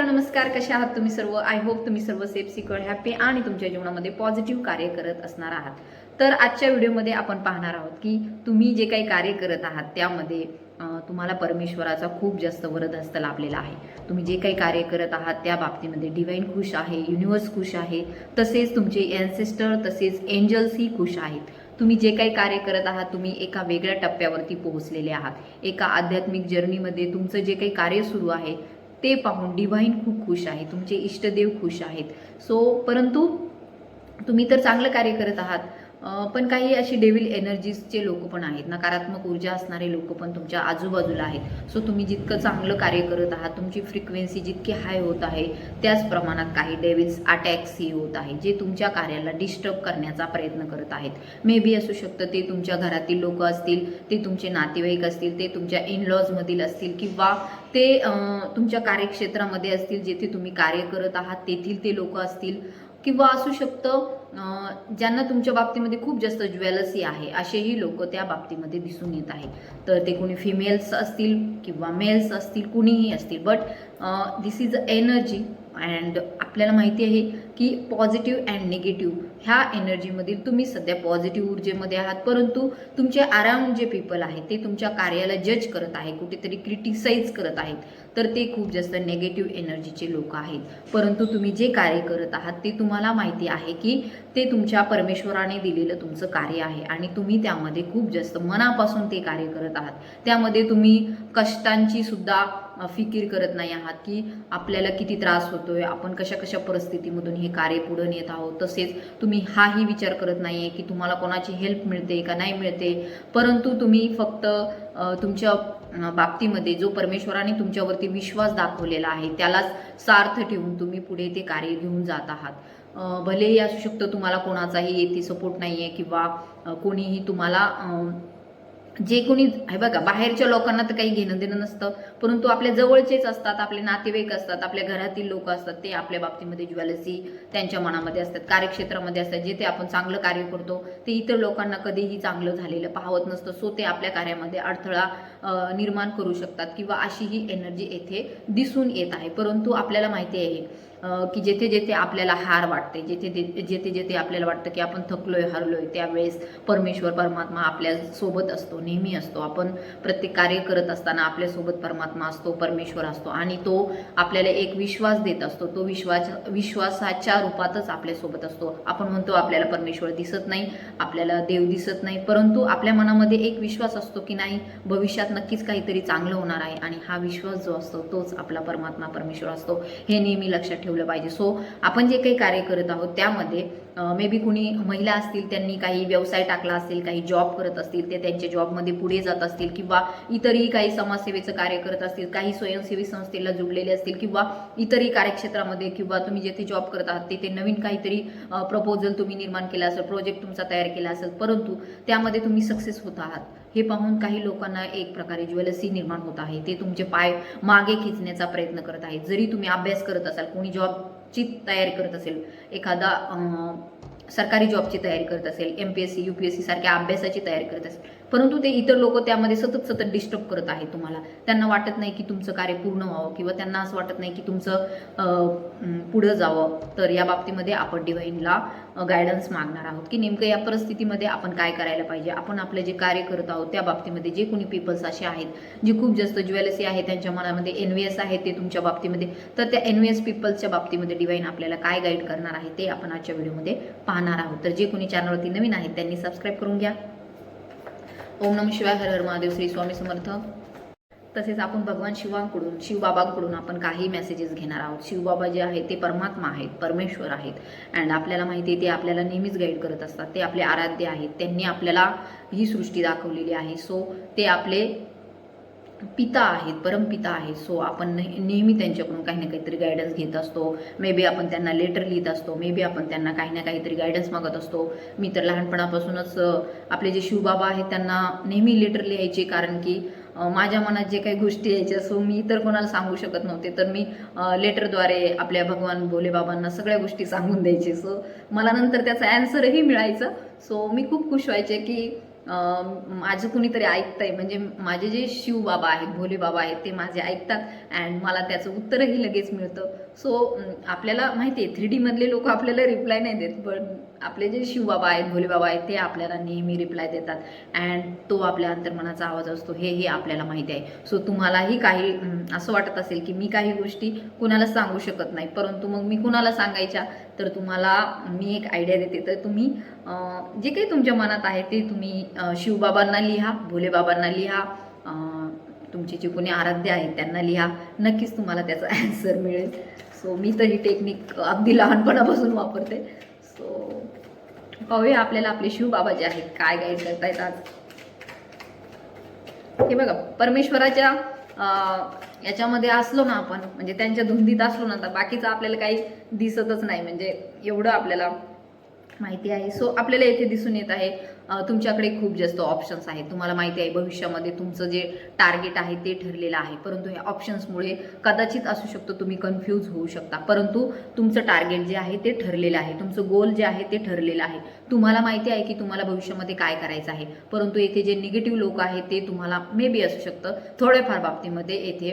Hello नमस्कार. कसे आहात तुम्ही सर्व? आय होप तुम्ही सर्व सेफ सिक्युअर हॅपी आणि तुमच्या जीवनामध्ये पॉझिटिव्ह कार्य करत असणार आहात. तर आजच्या व्हिडिओमध्ये आपण पाहणार आहोत की तुम्ही जे काही कार्य करत आहात त्यामध्ये तुम्हाला परमेश्वराचा खूप जास्त वरदहस्त लाभलेला आहे. तुम्ही जे काही कार्य करत आहात त्या बाबतीमध्ये डिवाईन खुश आहे युनिवर्स खुश आहे. तसेच तुमचे एन्सेस्टर तसेच एंजल्सही खुश आहेत. तुम्ही जे काही कार्य करत आहात तुम्ही एका वेगळ्या टप्प्यावरती पोहोचलेले आहात. एका आध्यात्मिक जर्नीमध्ये तुमचं जे काही कार्य सुरू आहे ते पाहून डिव्हाइन खूप खुश आहे तुमचे इष्टदेव खुश आहेत. सो परंतु तुम्ही तर चांगलं कार्य करत आहात. पण काही अशी डेव्हिल एनर्जीजचे लोक पण आहेत. नकारात्मक ऊर्जा असणारे लोक पण तुमच्या आजूबाजूला आहेत. सो तुम्ही जितकं चांगलं कार्य करत आहात तुमची फ्रिक्वेन्सी जितकी हाय होत आहे त्याच प्रमाणात काही डेव्हिल्स अटॅक्सही होत आहे जे तुमच्या कार्याला डिस्टर्ब करण्याचा प्रयत्न करत आहेत. मे बी असू शकतं ते तुमच्या घरातील लोक असतील ते तुमचे नातेवाईक असतील ते तुमच्या इन लॉजमधील असतील किंवा ते तुमच्या कार्यक्षेत्रामध्ये असतील जेथे तुम्ही कार्य करत आहात तेथील ते लोक असतील. किंवा असू शकतं ज्यांना तुमच्या बाबतीमध्ये खूप जास्त ज्वेलसी आहे असेही लोक त्या बाबतीमध्ये दिसून येत आहे तर ते कोणी फिमेल्स असतील किंवा मेल्स असतील कुणीही असतील. But this is a energy and आपल्याला माहिती आहे की पॉझिटिव्ह अँड निगेटिव्ह ह्या एनर्जीमधील तुम्ही सध्या पॉझिटिव्ह ऊर्जेमध्ये आहात. परंतु तुमचे अराउंड जे पीपल आहेत ते तुमच्या कार्याला जज करत आहे कुठेतरी क्रिटिसाइज करत आहेत. तर ते खूप जास्त नेगेटिव्ह एनर्जीचे लोक आहेत. परंतु तुम्ही जे कार्य करत आहात ते तुम्हाला माहिती आहे की ते तुमच्या परमेश्वराने दिलेलं तुमचं कार्य आहे. आणि तुम्ही त्यामध्ये खूप जास्त मनापासून ते कार्य करत आहात. त्यामध्ये तुम्ही कष्टांची सुद्धा फिकीर करत नाही आहात की आपल्याला किती त्रास होतोय आपण कशा कशा परिस्थितीमधून हे कार्य पुढे नेत आहोत. तसेच तुम्ही हाही विचार करत नाही आहे की तुम्हाला कोणाची हेल्प मिळते का नाही मिळते. परंतु तुम्ही फक्त तुमच्या बाबतीमध्ये जो परमेश्वराने तुमच्यावरती विश्वास दाखवलेला आहे त्यालाच सार्थ ठेवून तुम्ही पुढे ते कार्य घेऊन जात आहात. भलेही असू शकतं तुम्हाला कोणाचाही येथे सपोर्ट नाही आहे किंवा कोणीही तुम्हाला जे कोणी हे बघा बाहेरच्या लोकांना तर काही घेणं देणं नसतं. परंतु आपल्या जवळचेच असतात आपले नातेवाईक असतात आपल्या घरातील लोक असतात ते आपल्या बाबतीमध्ये ज्वेलसी त्यांच्या मनामध्ये असतात कार्यक्षेत्रामध्ये असतात जे ते आपण चांगलं कार्य करतो ते इतर लोकांना कधीही चांगलं झालेलं पाहत नसतं. सो ते आपल्या कार्यामध्ये अडथळा निर्माण करू शकतात किंवा अशी ही एनर्जी येथे दिसून येत आहे. परंतु आपल्याला माहिती आहे की जेथे जेथे आपल्याला हार वाटते जेथे जेथे जेथे आपल्याला वाटतं की आपण थकलोय हरलोय त्यावेळेस परमेश्वर परमात्मा आपल्यासोबत असतो नेहमी असतो. आपण प्रत्येक कार्य करत असताना आपल्यासोबत परमात्मा असतो परमेश्वर असतो आणि तो आपल्याला एक विश्वास देत असतो. तो विश्वास विश्वासाच्या रूपातच आपल्यासोबत असतो. आपण म्हणतो आपल्याला परमेश्वर दिसत नाही आपल्याला देव दिसत नाही परंतु आपल्या मनामध्ये एक विश्वास असतो की नाही भविष्यात नक्कीच काहीतरी चांगलं होणार आहे आणि हा विश्वास जो असतो तोच आपला परमात्मा परमेश्वर असतो. हे नेहमी लक्षात ठेवलं पाहिजे. सो आपण जे काही कार्य करत आहोत त्यामध्ये मे बी कुणी महिला असतील त्यांनी काही व्यवसाय टाकला असेल काही जॉब करत असतील ते त्यांच्या जॉबमध्ये पुढे जात असतील किंवा इतरही काही समाजसेवेचं कार्य करत असतील काही स्वयंसेवी संस्थेला जुडलेले असतील किंवा इतरही कार्यक्षेत्रामध्ये किंवा तुम्ही जेथे जॉब करत आहात तिथे नवीन काहीतरी प्रपोजल तुम्ही निर्माण केला असेल प्रोजेक्ट तुमचा तयार केला असेल परंतु त्यामध्ये तुम्ही सक्सेस होत आहात. हे पाहून काही लोकांना एक प्रकारे ज्वेलसी निर्माण होत आहे. ते तुमचे पाय मागे खिचण्याचा प्रयत्न करत आहेत. जरी तुम्ही अभ्यास करत असाल कोणी जॉबची तयारी करत असेल एखादा सरकारी जॉबची तयारी करत असेल M P S C U P S C सारख्या अभ्यासाची तयारी करत असेल परंतु ते इतर लोक त्यामध्ये सतत सतत डिस्टर्ब करत आहे तुम्हाला. त्यांना वाटत नाही की तुमचं कार्य पूर्ण व्हावं किंवा त्यांना असं वाटत नाही की तुमचं पुढं जावं. तर या बाबतीमध्ये आपण डिवाईनला गायडन्स मागणार आहोत की नेमकं या परिस्थितीमध्ये आपण काय करायला पाहिजे? आपण आपलं जे कार्य करत आहोत त्या बाबतीमध्ये जे कोणी पीपल्स असे आहेत जे खूप जास्त ज्वेलसी आहे त्यांच्या मनामध्ये एनव्हीएस आहे ते तुमच्या बाबतीमध्ये तर त्या एनव्हीएस पीपल्सच्या बाबतीमध्ये डिवाईन आपल्याला काय गाईड करणार आहे ते आपण आजच्या व्हिडिओमध्ये पाहणार आहोत. तर जे कोणी चॅनलवरती नवीन आहेत त्यांनी सबस्क्राईब करून घ्या. ओम नम शिवाय हर हर महादेव श्री स्वामी समर्थ. तसेच आपण भगवान शिवांकडून शिवबाबांकडून आपण काही मेसेजेस घेणार आहोत. शिवबाबा जे आहेत ते परमात्मा आहेत परमेश्वर आहेत. अँड आपल्याला माहिती आहे ते आपल्याला नेहमीच गाईड करत असतात. ते आपले आराध्य आहेत. त्यांनी आपल्याला ही सृष्टी दाखवलेली आहे. सो ते आपले पिता आहेत परमपिता आहेत. सो आपण नेहमी त्यांच्याकडून काही ना काहीतरी गायडन्स घेत असतो. मे बी आपण त्यांना लेटर लिहित असतो. मे बी आपण त्यांना काही ना काहीतरी गायडन्स मागत असतो. मी तर लहानपणापासूनच आपले जे शिवबाबा आहेत त्यांना नेहमी लेटर लिहायचे. कारण की माझ्या मनात जे काही गोष्टी यायच्या सो मी इतर कोणाला सांगू शकत नव्हते. तर मी लेटरद्वारे आपल्या भगवान भोलेबाबांना सगळ्या गोष्टी सांगून द्यायचे. सो मला नंतर त्याचं ॲन्सरही मिळायचं. सो मी खूप खुश व्हायचे की माझं कुणीतरी ऐकतंय. म्हणजे माझे जे शिव बाबा आहेत भोले बाबा आहेत ते माझे ऐकतात अँड मला त्याचं उत्तरही लगेच मिळतं. सो आपल्याला माहिती आहे थ्री डीमधले लोक आपल्याला रिप्लाय नाही देत पण आपले जे शिवबाबा आहेत भोलेबाबा आहेत ते आपल्याला नेहमी रिप्लाय देतात. अँड तो आपल्या अंतर्मनाचा आवाज असतो हे हे आपल्याला माहिती आहे. सो तुम्हालाही काही असं वाटत असेल की मी काही गोष्टी कुणाला सांगू शकत नाही. परंतु मग मी कुणाला सांगायच्या? तर तुम्हाला मी एक आयडिया देते. तर तुम्ही जे काही तुमच्या मनात आहे ते तुम्ही शिवबाबांना लिहा भोलेबाबांना लिहा तुमचे जे कोणी आराध्य आहेत त्यांना लिहा. नक्कीच तुम्हाला त्याचा ॲन्सर मिळेल. सो मी तर ही टेक्निक अगदी लहानपणापासून वापरते. सो पाहूया आपल्याला आपले शिवबाबा जे आहेत काय गाईड करतायत आज. हे बघा परमेश्वराच्या अं, याच्यामध्ये असलो ना आपण म्हणजे त्यांच्या धुंदीत असलो ना तर बाकीचं आपल्याला काही दिसतच नाही. म्हणजे एवढं आपल्याला माहिती आहे. सो आपल्याला येथे दिसून येत आहे तुमच्याकडे खूप जास्त ऑप्शन्स आहेत. तुम्हाला माहिती आहे भविष्यामध्ये तुमचं जे टार्गेट आहे ते ठरलेलं आहे. परंतु ह्या ऑप्शन्समुळे कदाचित असू शकतो तुम्ही कन्फ्यूज होऊ शकता. परंतु तुमचं टार्गेट जे आहे ते ठरलेलं आहे. तुमचं गोल जे आहे ते ठरलेलं आहे. तुम्हाला माहिती आहे की तुम्हाला भविष्यामध्ये काय करायचं आहे. परंतु येथे जे निगेटिव्ह लोक आहेत ते तुम्हाला मे बी असू शकतं. थोड्याफार बाबतीमध्ये येथे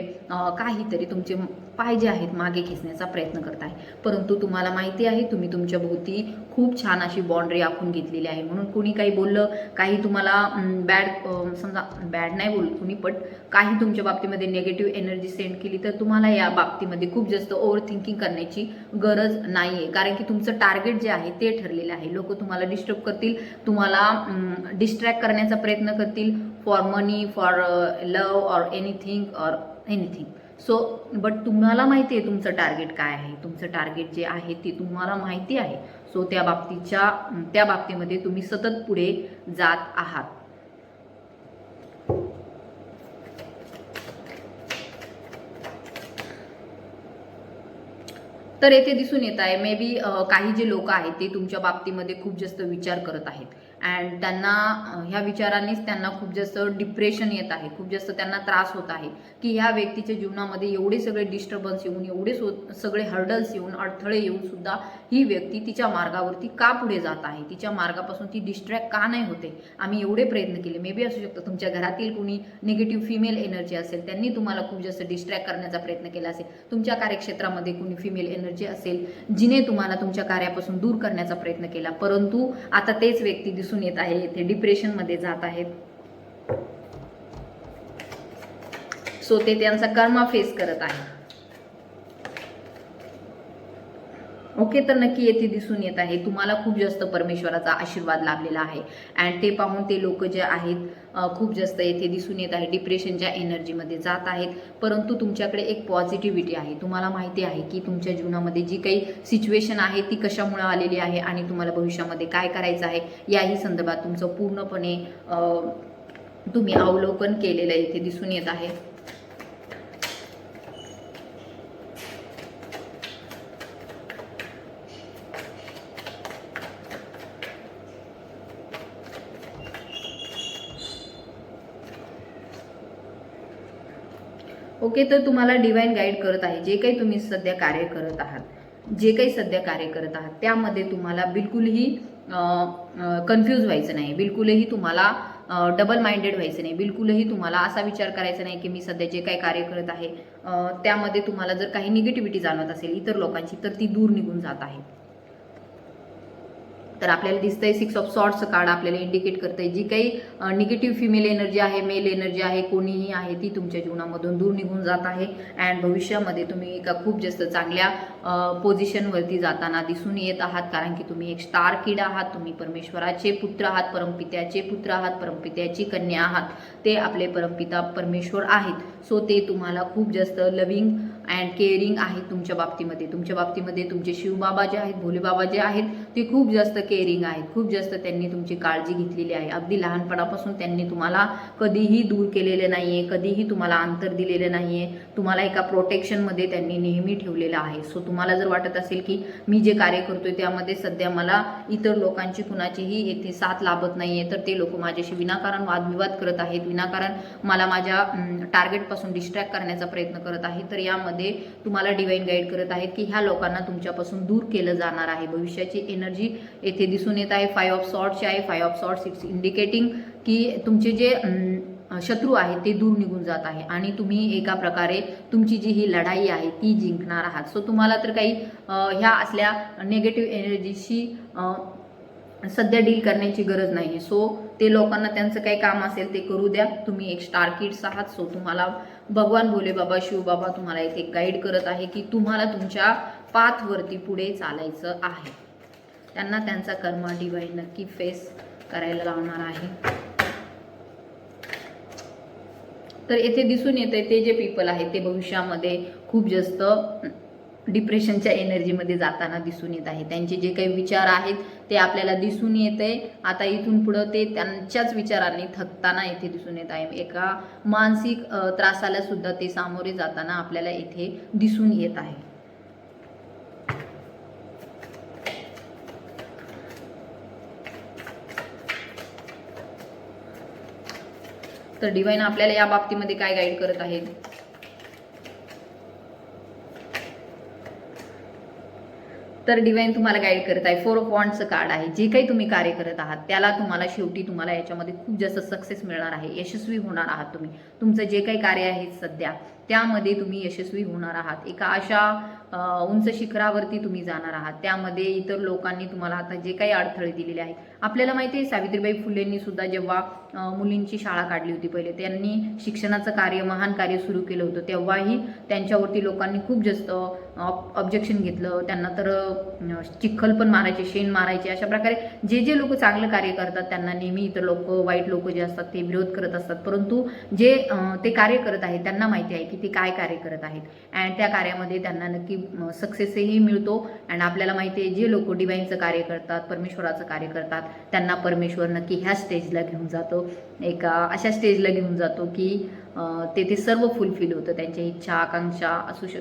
काहीतरी तुमचे पाहिजे आहेत मागे खेचण्याचा प्रयत्न करत आहे परंतु तुम्हाला माहिती आहे तुम्ही तुमच्या भोवती खूप छान अशी बाउंड्री आखून घेतलेली आहे. म्हणून कुणी काही बोललं काही तुम्हाला बॅड समजा बॅड नाही बोल कुणी पण काही तुमच्या बाबतीमध्ये निगेटिव्ह एनर्जी सेंड केली तर तुम्हाला या बाबतीमध्ये खूप जास्त ओव्हर थिंकिंग करण्याची गरज नाही आहे कारण की तुमचं टार्गेट जे आहे ते ठरलेलं आहे. लोक तुम्हाला डिस्टर्ब करतील तुम्हाला डिस्ट्रॅक्ट करण्याचा प्रयत्न करतील for money for love or anything or anything so but तुम्हाला माहिती आहे तुमचं टार्गेट काय आहे. तुमचं टार्गेट जे आहे ते तुम्हाला माहिती आहे. सो त्या बाबतीच्या त्या बाबतीमध्ये तुम्ही सतत पुढे जात आहात. तर येथे दिसून येत आहे मे बी काही जे लोक आहेत ते तुमच्या बाबतीमध्ये खूप जास्त विचार करत आहेत. अँड त्यांना ह्या विचारांनीच त्यांना खूप जास्त डिप्रेशन येत आहे. खूप जास्त त्यांना त्रास होत आहे. की ह्या व्यक्तीच्या जीवनामध्ये एवढे सगळे डिस्टर्बन्स येऊन एवढे सो सगळे हर्डल्स येऊन अडथळे येऊन सुद्धा ही व्यक्ती तिच्या मार्गावरती का पुढे जात आहे? तिच्या मार्गापासून ती डिस्ट्रॅक्ट का नाही होते? आम्ही एवढे प्रयत्न केले. मे बी असू शकतं तुमच्या घरातील कोणी निगेटिव्ह फिमेल एनर्जी असेल त्यांनी तुम्हाला खूप जास्त डिस्ट्रॅक्ट करण्याचा प्रयत्न केला असेल. तुमच्या कार्यक्षेत्रामध्ये कोणी फिमेल एनर्जी असेल जिने तुम्हाला तुमच्या कार्यापासून दूर करण्याचा प्रयत्न केला. परंतु आता तेच व्यक्ती दिसून येत आहे ते डिप्रेशनमध्ये जात आहेत. सो ते त्यांचा कर्मा फेस करत आहे. ओके तर नक्की येथे दिसून येत आहे. तुम्हाला खूप जास्त परमेश्वराचा आशीर्वाद लाभलेला आहे. अँड ते पाहून ते लोक जे आहेत खूप जास्त येथे दिसून येत आहे. डिप्रेशनच्या एनर्जीमध्ये जात आहेत. परंतु तुमच्याकडे एक पॉझिटिव्हिटी आहे. तुम्हाला माहिती आहे की तुमच्या जीवनामध्ये जी काही सिच्युएशन आहे ती कशामुळे आलेली आहे आणि तुम्हाला भविष्यामध्ये काय करायचं आहे याही संदर्भात तुमचं पूर्णपणे तुम्ही अवलोकन केलेलं येथे दिसून येत आहे. ओके तर तुम्हाला डिवाईन गाईड करत आहे. जे काही तुम्ही सध्या कार्य करत आहात जे काही सध्या कार्य करत आहात त्यामध्ये तुम्हाला बिलकुलही कन्फ्यूज व्हायचं नाही. बिलकुलही तुम्हाला डबल माइंडेड व्हायचं नाही. बिलकुलही तुम्हाला असा विचार करायचा नाही की मी सध्या जे काही कार्य करत आहे त्यामध्ये तुम्हाला जर काही निगेटिव्हिटी जाणवत असेल इतर लोकांची तर ती दूर निघून जात आहे. तर आपल्याला दिसतंय सिक्स ऑफ सॉर्ट्स कार्ड आपल्याला इंडिकेट करतंय. जी काही निगेटिव्ह फिमेल एनर्जी आहे मेल एनर्जी आहे कोणीही आहे ती तुमच्या जीवनामधून दूर निघून जात आहे. अँड भविष्यामध्ये तुम्ही एका खूप जास्त चांगल्या पोझिशनवरती जाताना दिसून येत आहात. कारण की तुम्ही एक स्टार किड आहात. तुम्ही परमेश्वराचे पुत्र आहात परमपित्याचे पुत्र आहात परमपित्याची कन्या आहात. ते आपले परमपिता परमेश्वर आहेत. सो ते तुम्हाला खूप जास्त लविंग अँड केअरिंग आहेत तुमच्या बाबतीमध्ये. तुमच्या बाबतीमध्ये तुमचे शिवबाबा जे आहेत भोलेबाबा जे आहेत ते खूप जास्त केअरिंग आहेत. खूप जास्त त्यांनी तुमची काळजी घेतलेली आहे. अगदी लहानपणापासून त्यांनी तुम्हाला कधीही दूर केलेले नाही आहे कधीही तुम्हाला अंतर दिलेलं नाही आहे तुम्हाला एका प्रोटेक्शनमध्ये त्यांनी नेहमी ठेवलेलं आहे. सो तुम्हाला जर वाटत असेल की मी जे कार्य करतोय त्यामध्ये सध्या मला इतर लोकांची कुणाचीही येथे साथ लाभत नाही आहे तर ते लोक माझ्याशी विनाकारण वादविवाद करत आहेत. विनाकारण मला माझ्या टार्गेटपासून डिस्ट्रॅक्ट करण्याचा प्रयत्न करत आहे तर यामध्ये तुम्हाला डिवाईन गाईड करत आहेत की ह्या लोकांना तुमच्यापासून दूर केलं जाणार आहे. भविष्याची एनर्जी येथे दिसून येत आहे. फाय ऑफ सॉर्ट्सची आहे. Five of swords it's indicating की तुमचे जे शत्रू आहेत ते दूर निघून जात आहे. आणि तुम्ही एका प्रकारे तुमची जी ही लढाई आहे ती जिंकणार आहात. सो तुम्हाला तर काही ह्या असल्या नेगेटिव्ह एनर्जीशी सध्या डील करण्याची गरज नाही सो ते लोकांना त्यांचं काही काम असेल ते करू द्या. तुम्ही एक स्टार किड्स आहात. सो तुम्हाला भगवान भोले बाबा शिव बाबा तुम्हाला इथे गाईड करत आहे की तुम्हाला तुमच्या पाथवरती पुढे चालायचं आहे. त्यांना त्यांचा कर्म डिवाईन नक्की फेस करायला लावणार आहे. तर येथे दिसून येते ते जे पीपल आहेत ते भविष्यामध्ये खूप जास्त डिप्रेशनच्या एनर्जीमध्ये जाताना दिसून येत आहे. त्यांचे जे काही विचार आहेत ते आपल्याला दिसून येत आहे आता इथून पुढं ते त्यांच्याच विचारांनी थकताना येथे दिसून येत आहे. एका मानसिक त्रासाला सुद्धा ते सामोरे जाताना आपल्याला येथे दिसून येत आहे. तर डिवाईन आपल्याला या बाबतीमध्ये काय गाईड करत आहेत तर डिवाईन तुम्हाला गाईड करत आहे. फोर ऑफ वॉन्टचं कार्ड आहे. जे काही तुम्ही कार्य करत आहात त्याला तुम्हाला शेवटी तुम्हाला याच्यामध्ये खूप जास्त सक्सेस मिळणार आहे. यशस्वी होणार आहात तुम्ही. तुमचं जे काही कार्य आहे सध्या त्यामध्ये तुम्ही यशस्वी होणार आहात. एका अशा उंच शिखरावरती तुम्ही जाणार आहात. त्यामध्ये इतर लोकांनी तुम्हाला आता जे काही अडथळे दिलेले आहेत आपल्याला माहिती आहे सावित्रीबाई फुलेंनी सुद्धा जेव्हा मुलींची शाळा काढली होती पहिले त्यांनी शिक्षणाचं कार्य महान कार्य सुरू केलं होतं. तेव्हाही त्यांच्यावरती लोकांनी खूप जास्त ऑब्जेक्शन घेतलं. त्यांना तर चिखल पण मारायचे शेण मारायचे अशा प्रकारे जे जे लोक चांगलं कार्य करतात त्यांना नेहमी इतर लोक वाईट लोक जे असतात ते विरोध करत असतात. परंतु जे ते कार्य करत आहेत त्यांना माहिती आहे की ते काय कार्य करत आहेत. अँड त्या कार्यामध्ये त्यांना नक्की सक्सेसही मिळतो. अँड आपल्याला माहिती आहे जे लोक डिवाईनचं कार्य करतात परमेश्वराचं कार्य करतात त्यांना परमेश्वर नक्की ह्या स्टेजला घेऊन जातो. एका अशा स्टेजला घेऊन जातो की तेथे सर्व फुलफिल होतं. त्यांच्या इच्छा आकांक्षा असू श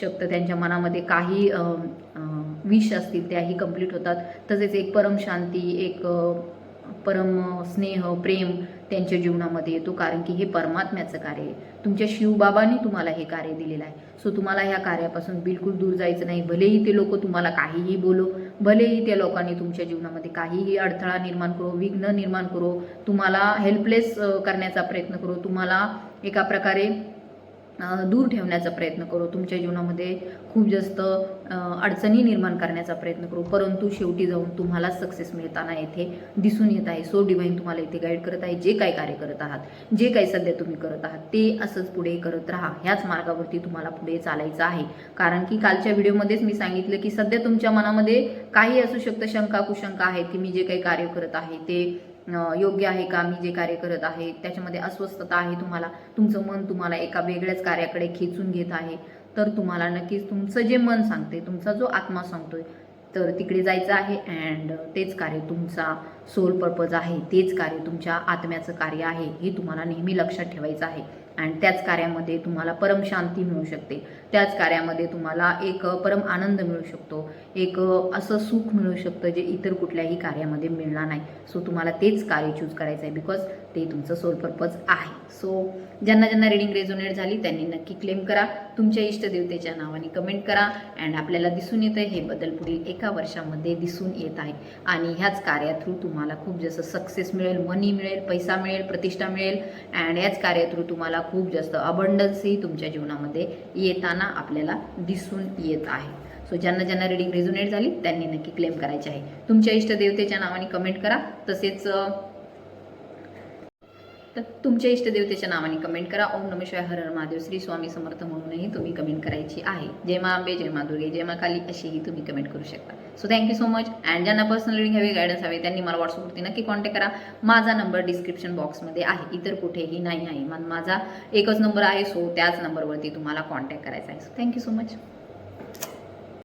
शकतं. त्यांच्या मनामध्ये काही विष असतील त्याही कंप्लीट होतात. तसेच एक परम शांती एक परम स्नेह प्रेम त्यांच्या जीवनामध्ये येतो कारण की हे परमात्म्याचं कार्य आहे. तुमच्या शिवबाबांनी तुम्हाला हे कार्य दिलेलं आहे. सो तुम्हाला ह्या कार्यापासून बिलकुल दूर जायचं नाही. भलेही ते लोक तुम्हाला काहीही बोलो भलेही त्या लोकांनी तुमच्या जीवनामध्ये काहीही अडथळा निर्माण करो विघ्न निर्माण करो तुम्हाला हेल्पलेस करण्याचा प्रयत्न करो तुम्हाला एका प्रकारे दूर ठेवण्याचा प्रयत्न करू. तुमच्या जीवनामध्ये खूप जास्त अडचणी निर्माण करण्याचा प्रयत्न करू. परंतु शेवटी जाऊन तुम्हाला सक्सेस मिळताना येथे दिसून येत आहे. सो डिवाईन तुम्हाला इथे गाईड करत आहे. जे काय कार्य करत आहात जे काही सध्या तुम्ही करत आहात ते असंच पुढे करत राहा. ह्याच मार्गावरती तुम्हाला पुढे चालायचं आहे. कारण की कालच्या व्हिडिओमध्येच मी सांगितलं की सध्या तुमच्या मनामध्ये काही असू शकतं शंका कुशंका आहेत की मी जे काही कार्य करत आहे ते योग्य आहे का? मी जे कार्य करत आहे त्याच्यामध्ये अस्वस्थता आहे तुम्हाला? तुमचं मन तुम्हाला एका वेगळ्याच कार्याकडे खेचून घेत आहे. तर तुम्हाला नक्कीच तुमचं जे मन सांगते तुमचा जो आत्मा सांगतोय तर तिकडे जायचं आहे अँड तेच कार्य तुमचा सोल पर्पज आहे. तेच कार्य तुमच्या आत्म्याचं कार्य आहे. हे तुम्हाला नेहमी लक्षात ठेवायचं आहे. अँड त्याच कार्यामध्ये तुम्हाला परमशांती मिळू शकते. त्याच कार्यामध्ये तुम्हाला एक परम आनंद मिळू शकतो. एक असं सुख मिळू शकतं जे इतर कुठल्याही कार्यामध्ये मिळणार नाही. सो तुम्हाला तेच कार्य चूज करायचं आहे बिकॉज ते तुमचं सोल पर्पज आहे. सो ज्यांना ज्यांना रिडिंग रेझोनेट झाली त्यांनी नक्की क्लेम करा. तुमच्या इष्टदेवतेच्या नावाने कमेंट करा. अँड आपल्याला दिसून येतं हे बदल पुढील एका वर्षामध्ये दिसून येत आहे. आणि ह्याच कार्या थ्रू तुम्हाला खूप जास्त सक्सेस मिळेल मनी मिळेल पैसा मिळेल प्रतिष्ठा मिळेल. अँड याच कार्या थ्रू तुम्हाला खूप जास्त अबंडन्सही तुमच्या जीवनामध्ये येताना आपल्याला दिसून येत आहे. सो ज्यांना ज्यांना रिडिंग रेझोनेट झाली त्यांनी नक्की क्लेम करायचे आहे. तुमच्या इष्टदेवतेच्या नावाने कमेंट करा. तसेच तर तुमच्या इष्टदेवतेच्या नावाने कमेंट करा. ओम नम शिवाय हर हर महादेव. श्री स्वामी समर्थ म्हणूनही तुम्ही कमेंट करायची आहे. जय मा आंबे जय मा दुर्गे जय मा काली अशीही तुम्ही कमेंट करू शकता. So thank you so much and ज्यांना पर्सनल रिडिंग गायडन्स हवे त्यांनी मला व्हॉट्सअपवरती नक्की कॉन्टॅक्ट करा. माझा नंबर डिस्क्रिप्शन बॉक्समध्ये आहे. इतर कुठेही नाही आहे. माझा एकच नंबर आहे. सो त्याच नंबरवरती तुम्हाला कॉन्टॅक्ट करायचा आहे. So thank you so much